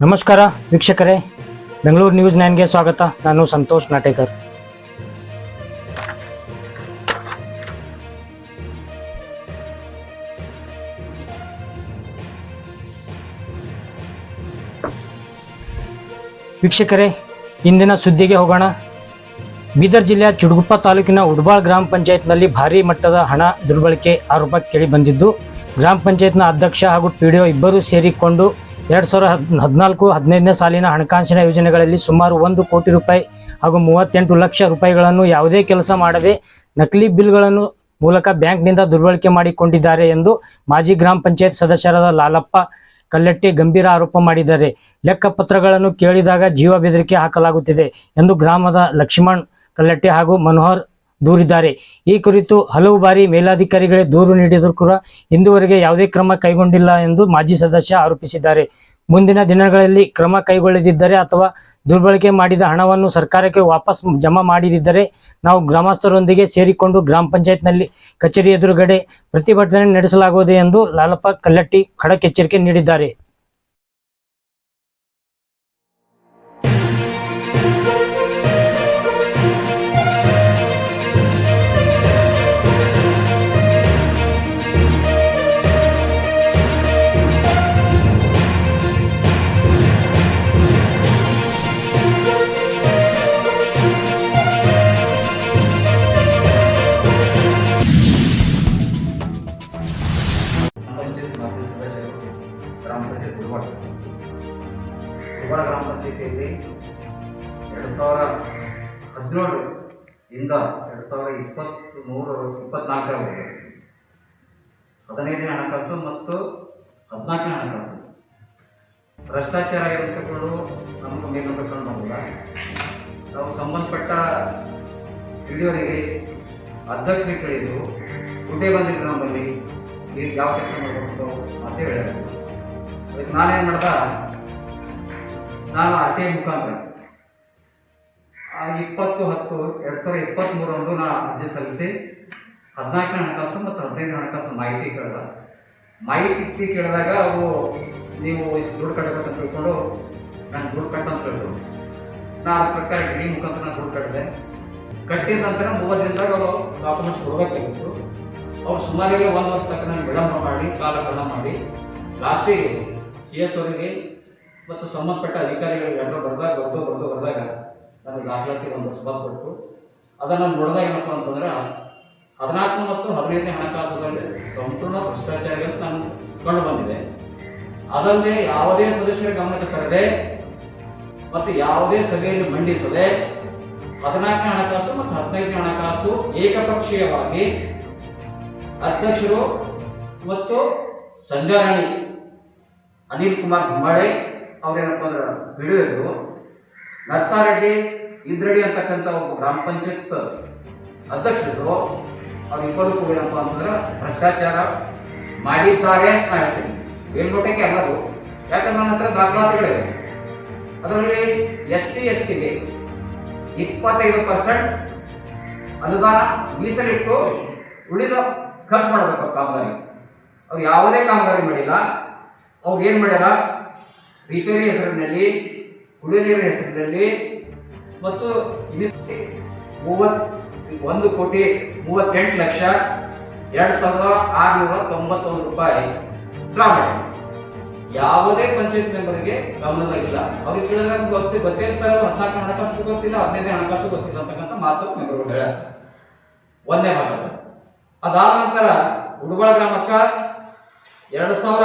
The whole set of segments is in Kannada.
ನಮಸ್ಕಾರ ವೀಕ್ಷಕರೇ, ಬೆಂಗಳೂರು ನ್ಯೂಸ್ ನೈನ್ಗೆ ಸ್ವಾಗತ. ನಾನು ಸಂತೋಷ್ ನಾಟೇಕರ್. ವೀಕ್ಷಕರೇ, ಇಂದಿನ ಸುದ್ದಿಗೆ ಹೋಗೋಣ. ಬೀದರ್ ಜಿಲ್ಲೆಯ ಚುಡುಗುಪ್ಪ ತಾಲೂಕಿನ ಉಡ್ಬಾಳ್ ಗ್ರಾಮ ಪಂಚಾಯತ್ನಲ್ಲಿ ಭಾರೀ ಮಟ್ಟದ ಹಣ ದುರ್ಬಳಕೆ ಆರೋಪ ಕೇಳಿ ಬಂದಿದ್ದು ಗ್ರಾಮ ಪಂಚಾಯತ್ನ ಅಧ್ಯಕ್ಷ ಹಾಗೂ ಪಿಡಿಒ ಇಬ್ಬರೂ ಸೇರಿಕೊಂಡು ಎರಡು ಸಾವಿರ ಹದ್ ಹದಿನಾಲ್ಕು, ಹದಿನೈದನೇ ಸಾಲಿನ ಹಣಕಾಸಿನ ಯೋಜನೆಗಳಲ್ಲಿ ಸುಮಾರು ಒಂದು ಕೋಟಿ ರೂಪಾಯಿ ಹಾಗೂ ಮೂವತ್ತೆಂಟು ಲಕ್ಷ ರೂಪಾಯಿಗಳನ್ನು ಯಾವುದೇ ಕೆಲಸ ಮಾಡದೆ ನಕಲಿ ಬಿಲ್ಗಳನ್ನು ಮೂಲಕ ಬ್ಯಾಂಕ್ನಿಂದ ದುರ್ಬಳಕೆ ಮಾಡಿಕೊಂಡಿದ್ದಾರೆ ಎಂದು ಮಾಜಿ ಗ್ರಾಮ ಪಂಚಾಯತ್ ಸದಸ್ಯರಾದ ಲಾಲಪ್ಪ ಕಲ್ಲಟ್ಟಿ ಗಂಭೀರ ಆರೋಪ ಮಾಡಿದ್ದಾರೆ. ಲೆಕ್ಕಪತ್ರಗಳನ್ನು ಕೇಳಿದಾಗ ಜೀವ ಬೆದರಿಕೆ ಹಾಕಲಾಗುತ್ತಿದೆ ಎಂದು ಗ್ರಾಮದ ಲಕ್ಷ್ಮಣ್ ಕಲ್ಲಟ್ಟಿ ಹಾಗೂ ಮನೋಹರ್ ದೂರಿದ್ದಾರೆ. ಈ ಕುರಿತು ಹಲವು ಬಾರಿ ಮೇಲಾಧಿಕಾರಿಗಳೇ ದೂರು ನೀಡಿದರೂ ಕೂಡ ಇಂದುವರೆಗೆ ಯಾವುದೇ ಕ್ರಮ ಕೈಗೊಂಡಿಲ್ಲ ಎಂದು ಮಾಜಿ ಸದಸ್ಯ ಆರೋಪಿಸಿದ್ದಾರೆ. ಮುಂದಿನ ದಿನಗಳಲ್ಲಿ ಕ್ರಮ ಕೈಗೊಳ್ಳದಿದ್ದರೆ ಅಥವಾ ದುರ್ಬಳಕೆ ಮಾಡಿದ ಹಣವನ್ನು ಸರ್ಕಾರಕ್ಕೆ ವಾಪಸ್ ಜಮಾ ಮಾಡಿದಿದ್ದರೆ ನಾವು ಗ್ರಾಮಸ್ಥರೊಂದಿಗೆ ಸೇರಿಕೊಂಡು ಗ್ರಾಮ ಪಂಚಾಯತ್ನಲ್ಲಿ ಕಚೇರಿ ಎದುರುಗಡೆ ಪ್ರತಿಭಟನೆ ನಡೆಸಲಾಗುವುದು ಎಂದು ಲಾಲಪ್ಪ ಕಲ್ಲಟ್ಟಿ ಖಡಕ್ ಎಚ್ಚರಿಕೆ ನೀಡಿದ್ದಾರೆ. ಸಾವಿರ ಹದಿನೇಳು ಇಂದ ಎರಡು ಸಾವಿರ ಇಪ್ಪತ್ತ್ ಮೂರರ ಇಪ್ಪತ್ನಾಲ್ಕರವರೆಗೆ ಹದಿನೈದನೇ ಹಣಕಾಸು ಮತ್ತು ಹದಿನಾಲ್ಕನೇ ಹಣಕಾಸು. ಭ್ರಷ್ಟಾಚಾರ ನಮ್ಮ ನಮಗೆ ಮೇಲ್ನೋಟಕ್ಕೆ ಬಂದಿಲ್ಲ ನಾವು ಸಂಬಂಧಪಟ್ಟ ಹಿಡಿಯೋರಿಗೆ ಅಧ್ಯಕ್ಷರಿಗೆ ಕೇಳಿದ್ರು ದುಡ್ಡೇ ಬಂದಿದ್ರು ನಮ್ಮಲ್ಲಿ. ಈಗ ಯಾವ ಕೆಲಸ ಮಾಡಬೇಕು ಅಂತ ಹೇಳಿದ್ರು ಅದಕ್ಕೆ ನಾನೇನು ಮಾಡ್ದ? ನಾನು ಐ ಮುಖಾಂತರ. ಇಪ್ಪತ್ತು ಹತ್ತು, ಎರಡು ಸಾವಿರದ ಇಪ್ಪತ್ತ್ಮೂರರಂದು ನಾ ಅರ್ಜಿ ಸಲ್ಲಿಸಿ ಹದಿನಾಲ್ಕನೇ ಹಣಕಾಸು ಮತ್ತು ಹದಿನೈದನೇ ಹಣಕಾಸು ಮಾಹಿತಿ ಕೇಳಿದ. ಮಾಹಿತಿ ಕೇಳಿದಾಗ ಅವು ನೀವು ಇಷ್ಟು ದುಡ್ಡು ಕಟ್ಟಬೇಕಂತ ತಿಳ್ಕೊಂಡು ನಾನು ದುಡ್ಡು ಕಟ್ಟ ಅಂತ ಹೇಳಿದ್ರು. ನಾನು ಅದ್ರ ಪ್ರಕಾರ ಡಿ ಮುಖಾಂತರ ನಾನು ದುಡ್ಡು ಕಟ್ಟಿದೆ ಕಟ್ಟಿದ ನಂತರ ಮೂವತ್ತು ದಿನದಾಗ ಅವರು ಡಾಕ್ಯುಮೆಂಟ್ಸ್ ಕೊಡಬೇಕಾಗಿತ್ತು ಅವ್ರು ಸುಮಾರಿಗೆ ಒಂದು ವರ್ಷ ತಕ್ಕ ನಾನು ವಿಳಂಬ ಮಾಡಿ ಕಾಲಕರಣ ಮಾಡಿ ಲಾಸ್ಟಿಗೆ ಸಿ ಎಸ್ ಅವರಿಗೆ ಮತ್ತು ಸಂಬಂಧಪಟ್ಟ ಅಧಿಕಾರಿಗಳಿಗೆ ಎಲ್ಲರೂ ಬರೆದಾಗ, ಬರೆದು ಬರೆದು, ಬರ್ದಾಗ ನನಗೆ ದಾಖಲಾತಿ ಒಂದು ಸುಬಾದ್ ಕೊಟ್ಟು ಅದನ್ನು ನೋಡಿದಾಗ ಏನಪ್ಪ ಅಂತಂದ್ರೆ ಹದಿನಾಲ್ಕು ಮತ್ತು ಹದಿನೈದನೇ ಹಣಕಾಸುದಲ್ಲಿ ಸಂಪೂರ್ಣ ಭ್ರಷ್ಟಾಚಾರ ಅಂತ ನಾನು ಕಂಡು ಬಂದಿದೆ. ಅದಲ್ಲದೆ ಯಾವುದೇ ಸದಸ್ಯರ ಗಮನಕ್ಕೆ ತರದೆ ಮತ್ತು ಯಾವುದೇ ಸಭೆಯಲ್ಲಿ ಮಂಡಿಸದೆ ಹದಿನಾಲ್ಕನೇ ಹಣಕಾಸು ಮತ್ತು ಹದಿನೈದನೇ ಹಣಕಾಸು ಏಕಪಕ್ಷೀಯವಾಗಿ ಅಧ್ಯಕ್ಷರು ಮತ್ತು ಸಂಜಾರಾಣಿ ಅನಿಲ್ ಕುಮಾರ್ ಗುಮ್ಮಾಳೆ ಅವ್ರೇನಪ್ಪ ಅಂದ್ರೆ ಬಿಡುವಿದ್ರು. ನರ್ಸಾರೆಡ್ಡಿ, ಇದ್ರಡಿ ಅಂತಕ್ಕಂಥ ಒಬ್ಬ ಗ್ರಾಮ ಪಂಚಾಯತ್ ಅಧ್ಯಕ್ಷರು, ಅವರಿಬ್ಬರು ಕೂಡ ಏನಪ್ಪ ಅಂತಂದ್ರೆ ಭ್ರಷ್ಟಾಚಾರ ಮಾಡಿದ್ದಾರೆ ಅಂತ ಹೇಳ್ತೀನಿ. ಮೇಲ್ನೋಟಕ್ಕೆ ಅಲ್ಲದು. ಯಾಕಂದ್ರೆ ನನ್ನ ಹತ್ರ ದಾಖಲಾತಿಗಳಿವೆ. ಅದರಲ್ಲಿ ಎಸ್ ಸಿ ಎಸ್ ಟಿಗೆ ಇಪ್ಪತ್ತೈದು ಪರ್ಸೆಂಟ್ ಅನುದಾನ ಮೀಸಲಿಟ್ಟು ಉಳಿದ ಖರ್ಚು ಮಾಡಬೇಕು ಕಾಮಗಾರಿ. ಅವ್ರು ಯಾವುದೇ ಕಾಮಗಾರಿ ಮಾಡಿಲ್ಲ. ಅವ್ರು ಏನು ಮಾಡ್ಯಾರ? ರಿಪೇರಿ ಹೆಸರಿನಲ್ಲಿ ಕುಡಿಯೋ ನೀರಿನ ಹೆಸರಿನಲ್ಲಿ ಮತ್ತು ಒಂದು ಕೋಟಿ ಮೂವತ್ತೆಂಟು ಲಕ್ಷ ಎರಡು ಸಾವಿರದ ಆರುನೂರ ತೊಂಬತ್ತೊಂದು ರೂಪಾಯಿ ಮಾಡಿದ್ರು ಯಾವುದೇ ಪಂಚಾಯತ್ ಮೆಂಬರ್ಗೆ ಗಮನದಾಗಿಲ್ಲ ಅವ್ರಿಗೆ ಕೇಳಿದಾಗ ಗೊತ್ತಿ ಗೊತ್ತೇ ಸರ್ ಹದಿನಾಲ್ಕು ಹಣಕಾಸು ಗೊತ್ತಿಲ್ಲ ಹದಿನೈದು ಹಣಕಾಸು ಗೊತ್ತಿಲ್ಲ ಅಂತಕ್ಕಂಥ ಮಾತು ಮೆಂಬರ್ಗಳು ಹೇಳ. ಒಂದನೇ ಭಾಗ ಸರ್. ಅದಾದ ನಂತರ ಉಡುಗೊಳ ಗ್ರಾಮಕ್ಕ ಎರಡು ಸಾವಿರ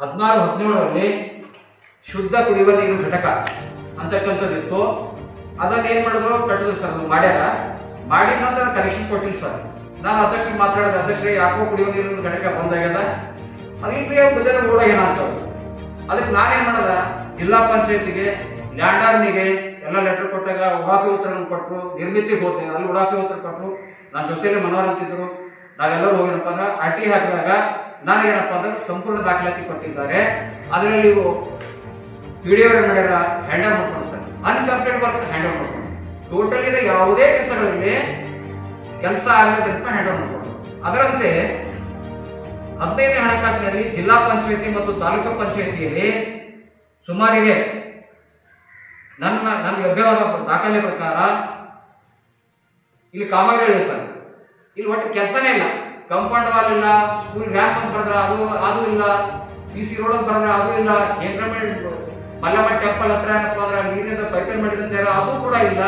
ಹದಿನಾರು, ಹದಿನೇಳರಲ್ಲಿ ಶುದ್ಧ ಕುಡಿಯುವ ನೀರು ಘಟಕ ಅಂತಕ್ಕಂಥದ್ದು ಇತ್ತು. ಅದನ್ನ ಏನ್ ಮಾಡಿದ್ರು? ಕಟ್ಟಿದ್ರು ಸರ್ ಅದು ಮಾಡ್ಯಾರ. ಮಾಡಿದ ನಂತರ ಕನೆಕ್ಷನ್ ಕೊಟ್ಟಿಲ್ಲ ಸರ್ ನಾನು ಅಧ್ಯಕ್ಷರಿಗೆ ಮಾತಾಡಿದ ಅಧ್ಯಕ್ಷರಿಗೆ ಯಾಕೋ ಕುಡಿಯುವ ನೀರಿನ ಘಟಕ ಬಂದಾಗ್ಯದ? ಅದಿಲ್ರಿ ಗದಗ ರೋಡ್ ಏನ ಅಂತ ಅದಕ್ಕೆ ನಾನೇನ್ ಮಾಡದ? ಜಿಲ್ಲಾ ಪಂಚಾಯತಿಗೆ, ಲ್ಯಾಂಡರ್ನಿಗೆ ಎಲ್ಲ ಲೆಟರ್ ಕೊಟ್ಟಾಗ ಉಡಾಫಿ ಉತ್ತರಗಳನ್ನು ಕೊಟ್ಟರು ನಿರ್ಮಿತಿ ಹೋದೆ ಅಲ್ಲಿ ಉಡಾಫಿ ಉತ್ತರ ಕೊಟ್ಟರು ನನ್ನ ಜೊತೆಲಿ ಮನೋಹರ್ ಅಂತಿದ್ರು ನಾವೆಲ್ಲರೂ ಹೋಗಿನಪ್ಪ ಅಂದ್ರೆ ಅಡ್ಡಿ ಹಾಕಿದಾಗ ನನಗೇನಪ್ಪ ಅಂದ್ರೆ ಸಂಪೂರ್ಣ ದಾಖಲಾತಿ ಕೊಟ್ಟಿದ್ದಾರೆ. ಅದರಲ್ಲಿ ವಿಡಿಯೋ ಮಾಡ್ಯಾರ ಹ್ಯಾಂಡ್ ಓವರ್ ಮಾಡ್ಕೊಂಡು sir. Incomplete work hand over ಮಾಡ್ಕೊಂಡು. ಟೋಟಲ್ ಇದೆ ಯಾವುದೇ ಕೆಲಸಗಳಲ್ಲಿ ಕೆಲಸ ಆಗದಂತ ಹ್ಯಾಂಡ್ ಓವರ್ ಮಾಡ್ಕೊಂಡು. ಅದರಂತೆ ಹದಿನೈದನೇ ಹಣಕಾಸಿನಲ್ಲಿ ಜಿಲ್ಲಾ ಪಂಚಾಯತಿ ಮತ್ತು ತಾಲೂಕು ಪಂಚಾಯತಿಯಲ್ಲಿ ಸುಮಾರಿಗೆ ನನ್ನ ನನ್ನ ಲಭ್ಯವಾದ ದಾಖಲೆ ಪ್ರಕಾರ ಇಲ್ಲಿ ಕಾಮಗಾರಿ ಸರ್. ಇಲ್ಲಿ ಒಟ್ಟು ಕೆಲಸನೇ ಇಲ್ಲ. ಕಂಪೌಂಡ್ ವಾಲ್ ಇಲ್ಲ ಸ್ಕೂಲ್ ರ್ಯಾಂಪ್ ಅಂತ ಬರೆದ್ರೆ ಅದು ಅದು ಇಲ್ಲ ಸಿ ಸಿ ರೋಡ್ ಅಂತ ಬರೆದ್ರೆ ಅದು ಇಲ್ಲ ಎಂಪ್ಲಾಯ್ಮೆಂಟ್ ಮಲ್ಲಮ್ಮ ಟೆಂಪಲ್ ಹತ್ರ ಏನಪ್ಪ ಅಂದ್ರೆ ನೀರಿನಿಂದ ಪೈಪೇನ್ ಮಾಡಿದಂತ ಅದು ಕೂಡ ಇಲ್ಲ.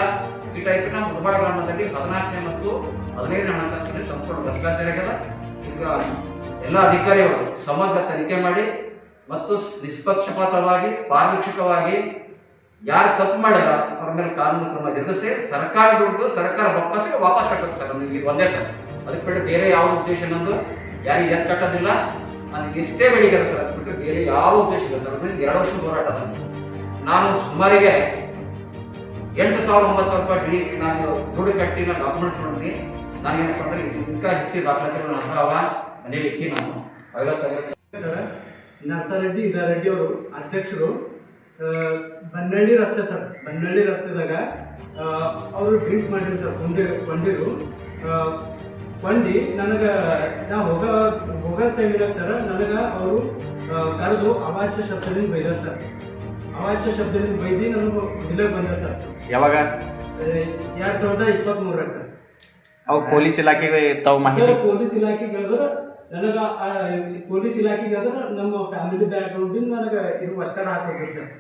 ಈ ಟೈಪ್ ನಮ್ಮ ಉರ್ಬಾಳ ಗ್ರಾಮದಲ್ಲಿ ಹದಿನಾಲ್ಕನೇ ಮತ್ತು ಹದಿನೈದನೇ ಹಣಕಾಸಿನ ಸಂಪೂರ್ಣ ಭ್ರಷ್ಟಾಚಾರ ಆಗ್ಯದ. ಈಗ ಎಲ್ಲ ಅಧಿಕಾರಿಗಳು ಸಮಗ್ರ ತನಿಖೆ ಮಾಡಿ ಮತ್ತು ನಿಷ್ಪಕ್ಷಪಾತವಾಗಿ, ಪಾರದರ್ಶಕವಾಗಿ ಯಾರು ತಪ್ಪು ಮಾಡಿಲ್ಲ, ಅವ್ರ ಮೇಲೆ ಕಾನೂನು ಕ್ರಮ ಜರುಗಿಸಿ ಸರ್ಕಾರ ದುಡ್ಡು ಸರ್ಕಾರ ಬೊಕ್ಕಸಿಗೆ ವಾಪಸ್ ಕಟ್ಟೋದು ಸರ್ ನಮಗೆ. ಒಂದೇ ಸರ್. ಅದಕ್ಕೆ ಬಿಟ್ಟು ಬೇರೆ ಯಾವ ಉದ್ದೇಶ ನಂದು? ಯಾರಿಗೆ ಎದ್ದು ಕಟ್ಟೋದಿಲ್ಲ? ನನಗೆ ಇಷ್ಟೇ ಬೇಡಿಕೆ ಸರ್. ಬಿಟ್ಟು ಬೇರೆ ಯಾವ ಉದ್ದೇಶ ಇಲ್ಲ ಸರ್ ಅದು ಎರಡು ವರ್ಷ ಹೋರಾಟ. ನಾನು ಸುಮಾರಿಗೆ ಎಂಟು ಸಾವಿರ ಒಂಬತ್ತು ಸಾವಿರ ರೂಪಾಯಿ ಡಿ ನಾನು ದುಡ್ಡು ಕಟ್ಟಿ ನಾನು ಡಾಕ್ಯುಮೆಂಟ್ಸ್ ಮಾಡ್ತೀನಿ ನಾನು ಏನಪ್ಪ ಅಂದ್ರೆ ಇದಕ್ಕಿಂತ ಹೆಚ್ಚಿನ ದಾಖಲಾತಿಗಳು ನಸರಾವ ಮನೇಲಿ ಇಟ್ಟು ನಾನು. ನರಸರೆಡ್ಡಿ ಇದ ರೆಡ್ಡಿ ನರ್ಸಾರೆಡ್ಡಿ ಇದಾರೆಡ್ಡಿ ಅವರು ಅಧ್ಯಕ್ಷರು. ಬನ್ನಳ್ಳಿ ರಸ್ತೆ ಸರ್ ಬನ್ನಳ್ಳಿ ರಸ್ತೆದಾಗ ಅವರು ಡ್ರಿಂಕ್ ಮಾಡಿದ್ರು ಸರ್ ಬಂದಿ ಬಂದಿರು ಬಂದು ಕೊಂಡಿ ನನಗೆ ನಾ ಹೋಗ ಹೋಗೋ ಟೈಮಿನಾಗ ಸರ್ ನನಗೆ ಅವರು ಕರೆದು ಅವಾಚ್ಯ ಶಬ್ದದಿಂದ ಬೈದಾರ ಸರ್. ಅವಾಚ್ಯ ಶಬ್ದದಿಂದ ಬೈದಿ ನನಗೆ ಜಿಲ್ಲೆಗೆ ಬಂದ ಸರ್. ಯಾವಾಗ? ಎರಡು ಸಾವಿರದ ಇಪ್ಪತ್ತ್ಮೂರಾಗ ಸರ್. ಅವ್ ಪೊಲೀಸ್ ಇಲಾಖೆಗೆ ತಾವು ಮಾಹಿತಿ ಸರ್ ಪೊಲೀಸ್ ಇಲಾಖೆಗೆ ಹೇಳಿದ್ರೆ ನನಗೆ ಪೊಲೀಸ್ ಇಲಾಖೆಗೆ ಹೇಳಿದ್ರೆ ನಮ್ಮ ಫ್ಯಾಮಿಲಿ ಬ್ಯಾಕ್ಗ್ರೌಂಡಿಂದ ನನಗೆ ಇದು ಒತ್ತಡ ಹಾಕಿದ್ರು ಸರ್.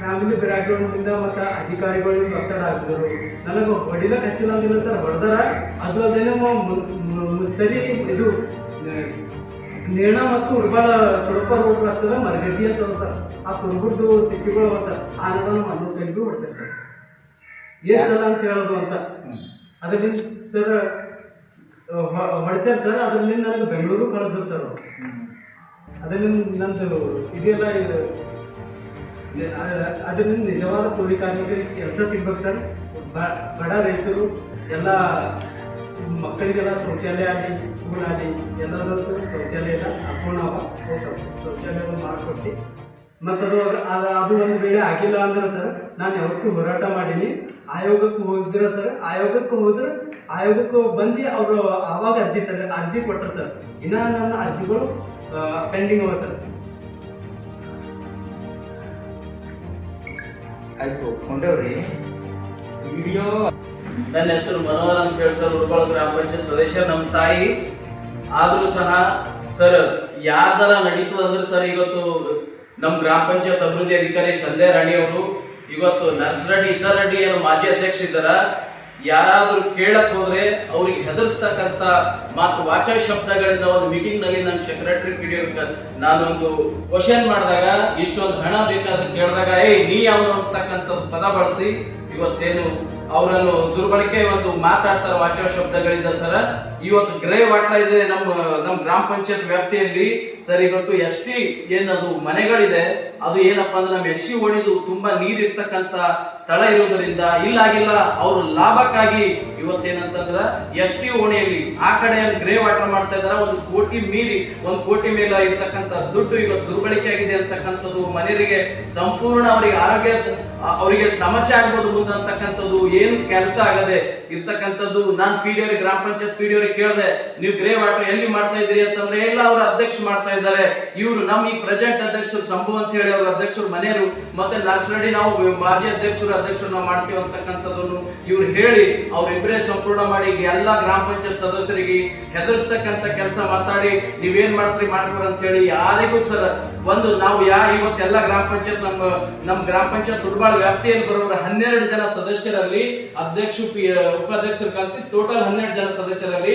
ಫ್ಯಾಮಿಲಿ ಬ್ಯಾಕ್ಗ್ರೌಂಡಿಂದ ಮತ್ತು ಅಧಿಕಾರಿಗಳಿಂದ ಒತ್ತಡ ಹಾಕಿದ್ರು. ನನಗೆ ಹೊಡಿಲಕ್ಕೆ ಹಚ್ಚಿಲ್ಲ ಅಂದಿಲ್ಲ ಸರ್ ಹೊಡೆದಾರ. ಅದು ಅದೇನೋ ಮುಸ್ತರಿ ಇದು ನೇಣ ಮತ್ತು ಉಡ್ಬಾಳ ಚುಡುಪ ರೋಡ್ ರಸ್ತದ ಮರಗದ್ದಿ ಅಂತ ಅದ ಸರ್. ಆ ಕುರುಗುಡ್ದು ತಿಪ್ಪಿಗಳು ಅವ ಸರ್. ಆ ನಡ ನಮ್ಮ ಅಣ್ಣ ಕೈಲಿ ಭೀ ಹೊಡ್ತಾರೆ ಸರ್ ಸಲ ಅಂತ ಹೇಳೋದು ಅಂತ. ಅದರಿಂದ ಸರ್ ಹೊಡ್ಸ್ಯಾರ ಸರ್. ಅದರಿಂದ ನನಗೆ ಬೆಂಗಳೂರು ಕಳಿಸ್ರು ಸರ್. ಅದರಿಂದ ನಂದು ಇದೆಲ್ಲ ಇದು ಅದರಿಂದ ನಿಜವಾದ ಕೂಲಿ ಕಾರ್ಮಿಕರಿಗೆ ಕೆಲಸ ಸಿಗ್ಬೇಕು ಸರ್. ಬಡ ರೈತರು ಎಲ್ಲ ಮಕ್ಕಳಿಗೆಲ್ಲ ಶೌಚಾಲಯ ಆಗಲಿ ಸ್ಕೂಲ್ ಆಗಲಿ ಎಲ್ಲದಕ್ಕೂ ಶೌಚಾಲಯ ಎಲ್ಲ ಅಪೂರ್ಣವ ಶೌಚಾಲಯ ಮಾಡಿಕೊಟ್ಟು ಮತ್ತು ಅದು ಅದು ಅದು ಒಂದು ವೇಳೆ ಆಗಿಲ್ಲ ಅಂದ್ರೆ ಸರ್, ನಾನು ಯಾವತ್ತೂ ಹೋರಾಟ ಮಾಡೀನಿ. ಆಯೋಗಕ್ಕೆ ಹೋಗಿದ್ರೆ ಸರ್, ಆಯೋಗಕ್ಕೆ ಹೋದ್ರೆ ಆಯೋಗಕ್ಕೆ ಬಂದು ಅವರು ಆವಾಗ ಅರ್ಜಿ ಸರ್, ಅರ್ಜಿ ಕೊಟ್ಟರು ಸರ್. ಇನ್ನೂ ನನ್ನ ಅರ್ಜಿಗಳು ಪೆಂಡಿಂಗ್ ಅವ ಸರ್. ಆಯ್ತು ಕೊಂಡೇವ್ರಿ ವಿಡಿಯೋ. ನನ್ನ ಹೆಸರು ಮನೋಹರ್ ಅಂತ ಹೇಳಿ ಸರ್ ಉಳ್ಕೊಳ್ಳೋ ಗ್ರಾಮ ಪಂಚಾಯತ್ ಸದಸ್ಯ ನಮ್ಮ ತಾಯಿ. ಆದರೂ ಸಹ ಸರ್, ಯಾರ್ದಾರ ನಡೀತದ ಅಂದ್ರೆ ಸರ್, ಇವತ್ತು ನಮ್ಮ ಗ್ರಾಮ ಪಂಚಾಯತ್ ಅಭಿವೃದ್ಧಿ ಅಧಿಕಾರಿ ಸಂಧ್ಯಾ ರಾಣಿ ಅವರು, ಇವತ್ತು ನರ್ಸರಡ್ಡಿ ಇದ್ದಾರಡ್ಡಿ ಏನು ಮಾಜಿ ಅಧ್ಯಕ್ಷ ಇದ್ದಾರ. ಯಾರಾದ್ರೂ ಕೇಳಕ್ ಹೋದ್ರೆ ಅವ್ರಿಗೆ ಹೆದರ್ಸ್ತಕ್ಕಂತ ಮಾತು ವಾಚ ಶಬ್ದಗಳಿಂದ ಒಂದು ಮೀಟಿಂಗ್ನಲ್ಲಿ ನನ್ನ ಸೆಕ್ರೆಟರಿ ಪಿ ನಾನು ಒಂದು ಕ್ವಶನ್ ಮಾಡಿದಾಗ, ಇಷ್ಟೊಂದು ಹಣ ಬೇಕಾದ್ರೆ ಕೇಳಿದಾಗ ಏ ನೀ ಅವನು ಅಂತಕ್ಕಂಥದ್ದು ಪದ ಬಳಸಿ. ಇವತ್ತೇನು ಅವರನ್ನು ದುರ್ಬಳಕೆ ಒಂದು ಮಾತಾಡ್ತಾರೆ ವಾಚ ಶಬ್ದಗಳಿಂದ ಸರ ಇವತ್ತು ಗ್ರೇ ವಾಟ ಇದೆ, ನಮ್ಮ ನಮ್ಮ ಗ್ರಾಮ ಪಂಚಾಯತ್ ವ್ಯಾಪ್ತಿಯಲ್ಲಿ ಸರ್ ಇವತ್ತು ಎಸ್ ಟಿ ಏನದು ಮನೆಗಳಿದೆ, ಅದು ಏನಪ್ಪಾ ಅಂದ್ರೆ ನಮ್ಮ ಎಸ್ ಸಿ ಓಣಿದು ತುಂಬಾ ನೀರಿರ್ತಕ್ಕಂತ ಸ್ಥಳ ಇರೋದ್ರಿಂದ ಇಲ್ಲಾಗಿಲ್ಲ ಅವರು ಲಾಭಕ್ಕಾಗಿ ಇವತ್ತೇನಂತಂದ್ರ ಎಸ್ ಟಿ ಓಣಿಯಲ್ಲಿ ಆ ಕಡೆ ಗ್ರೇ ವಾಟರ್ ಮಾಡ್ತಾ ಇದಾರೆ ಒಂದು ಕೋಟಿ ಮೀರಿ, ಒಂದು ಕೋಟಿ ಮೇಲೆ ಇರ್ತಕ್ಕಂಥ ದುಡ್ಡು ಇವತ್ತು ದುರ್ಬಳಕೆ ಆಗಿದೆ ಅಂತಕ್ಕಂಥದ್ದು ಮನೆಯವರಿಗೆ ಸಂಪೂರ್ಣ ಅವರಿಗೆ ಆರೋಗ್ಯ, ಅವರಿಗೆ ಸಮಸ್ಯೆ ಆಗ್ಬೋದು ಮುಂದಂತಕ್ಕಂಥದ್ದು ಏನು ಕೆಲಸ ಆಗದೆ ಇರ್ತಕ್ಕಂಥದ್ದು. ನಾನು ಪಿ ಡಿ ಗ್ರಾಮ ಪಂಚಾಯತ್ ಪಿ ಡಿ ಕೇಳಿದೆ, ನೀವು ಗ್ರೇ ವಾಟರ್ ಎಲ್ಲಿ ಮಾಡ್ತಾ ಇದ್ರಿ ಅಂತಂದ್ರೆ, ಎಲ್ಲ ಅವ್ರ ಅಧ್ಯಕ್ಷ ಮಾಡ್ತಾ ಇದ್ದಾರೆ. ಇವರು ನಮ್ಮ ಈ ಪ್ರೆಸೆಂಟ್ ಅಧ್ಯಕ್ಷರು ಸಂಭು ಅಂತ ಹೇಳಿ ಅವ್ರ ಅಧ್ಯಕ್ಷರು ಮನೆಯವರು, ಮತ್ತೆ ನರ್ಸರಡಿ ನಾವು ಮಾಜಿ ಅಧ್ಯಕ್ಷರು ಅಧ್ಯಕ್ಷರು ನಾವು ಮಾಡ್ತೀವಿ ಅಂತಕ್ಕಂಥದ್ದನ್ನು ಇವ್ರು ಹೇಳಿ ಅವ್ರಿಬ್ಬರೇ ಸಂಪೂರ್ಣ ಮಾಡಿ ಎಲ್ಲ ಗ್ರಾಮ ಪಂಚಾಯತ್ ಸದಸ್ಯರಿಗೆ ಹೆದರ್ಸ್ತಕ್ಕಂಥ ಕೆಲಸ ಮಾತಾಡಿ, ನೀವೇನ್ ಮಾಡ್ತೀರಿ, ಮಾಡ್ಕೋರ್ ಅಂತ ಹೇಳಿ ಯಾರಿಗೂ ಸರ್, ಒಂದು ನಾವು ಯಾ ಇವತ್ತೆಲ್ಲ ಗ್ರಾಮ ಪಂಚಾಯತ್ ನಮ್ಮ ನಮ್ಮ ಗ್ರಾಮ ಪಂಚಾಯತ್ ಉಡ್ಬಾಳ ವ್ಯಾಪ್ತಿಯಲ್ಲಿ ಬರೋರು ಹನ್ನೆರಡು ಜನ ಸದಸ್ಯರಲ್ಲಿ ಅಧ್ಯಕ್ಷ ಉಪಾಧ್ಯಕ್ಷರ ಕಲ್ತಿ ಟೋಟಲ್ ಹನ್ನೆರಡು ಜನ ಸದಸ್ಯರಲ್ಲಿ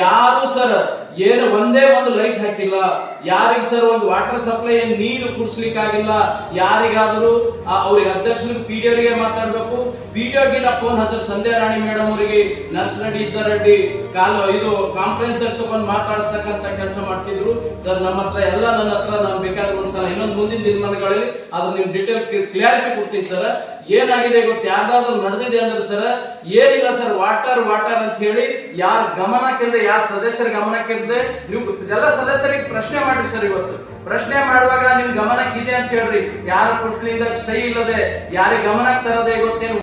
ಯಾರು ಸರ್ ಏನು ಒಂದೇ ಒಂದು ಲೈಟ್ ಹಾಕಿಲ್ಲ? ಯಾರಿಗೆ ಸರ್ ಒಂದು ವಾಟರ್ ಸಪ್ಲೈ ನೀರು ಕುಡಿಸ್ಲಿಕ್ಕಾಗಿಲ್ಲ? ಯಾರಿಗಾದರೂ ಅವ್ರಿಗೆ ಅಧ್ಯಕ್ಷರಿಗೆ ಪಿ ಡಿ ಅವರಿಗೆ ಮಾತಾಡ್ಬೇಕು. ಪಿ ಡಿ ಅವ್ರಿಗೆ ಫೋನ್ ಹತ್ತಿರ ಸಂಧ್ಯಾ ರಾಣಿ ಮೇಡಮ್ ಅವರಿಗೆ. ನರ್ಸ್ ರೆಡ್ಡಿ ಇದ್ದಾರೆಡ್ಡಿ ಕಾಲ್, ಇದು ಕಾನ್ಫರೆನ್ಸ್ ತಗೊಂಡು ಮಾತಾಡಿಸ್ತಕ್ಕಂಥ ಕೆಲಸ ಮಾಡ್ತಿದ್ರು. ಸರ್, ನಮ್ಮ ಹತ್ರ ಎಲ್ಲ ನನ್ನ ಹತ್ರ ನಾನು ಬೇಕಾದ್ರೆ ಒಂದ್ಸಲ, ಇನ್ನೊಂದು ಮುಂದಿನ ದಿನಮಾನಗಳಲ್ಲಿ ಅದ್ರ ನಿಮ್ ಡಿಟೇಲ್ ಕ್ಲಿಯಾರಿಟಿ ಕೊಡ್ತೀನಿ ಸರ್. ಏನಾಗಿದೆ ಗೊತ್ತು, ಯಾರ್ದಾದ್ರೂ ನಡೆದಿದೆ ಅಂದ್ರೆ ಸರ್, ಏನಿಲ್ಲ ಸರ್ ವಾಟರ್ ವಾಟರ್ ಅಂತ ಹೇಳಿ ಯಾರ ಗಮನಕ್ಕಿಂದ ಯಾವ ಸದಸ್ಯರ ಗಮನಕ್ಕಿಂದ ನೀವು ಎಲ್ಲ ಸದಸ್ಯರಿಗೆ ಪ್ರಶ್ನೆ ಮಾಡಿ ಸರ್ ಇವತ್ತು. ಪ್ರಶ್ನೆ ಮಾಡುವಾಗ ನಿಮ್ ಗಮನಕ್ಕಿದೆ ಅಂತ ಹೇಳ್ರಿ. ಯಾರ ಪ್ರಶ್ನೆಯಿಂದ ಸಹಿ ಇಲ್ಲದೆ, ಯಾರಿಗೆ ಗಮನಕ್ಕೆ ತರದೆ ಗೊತ್ತೇನು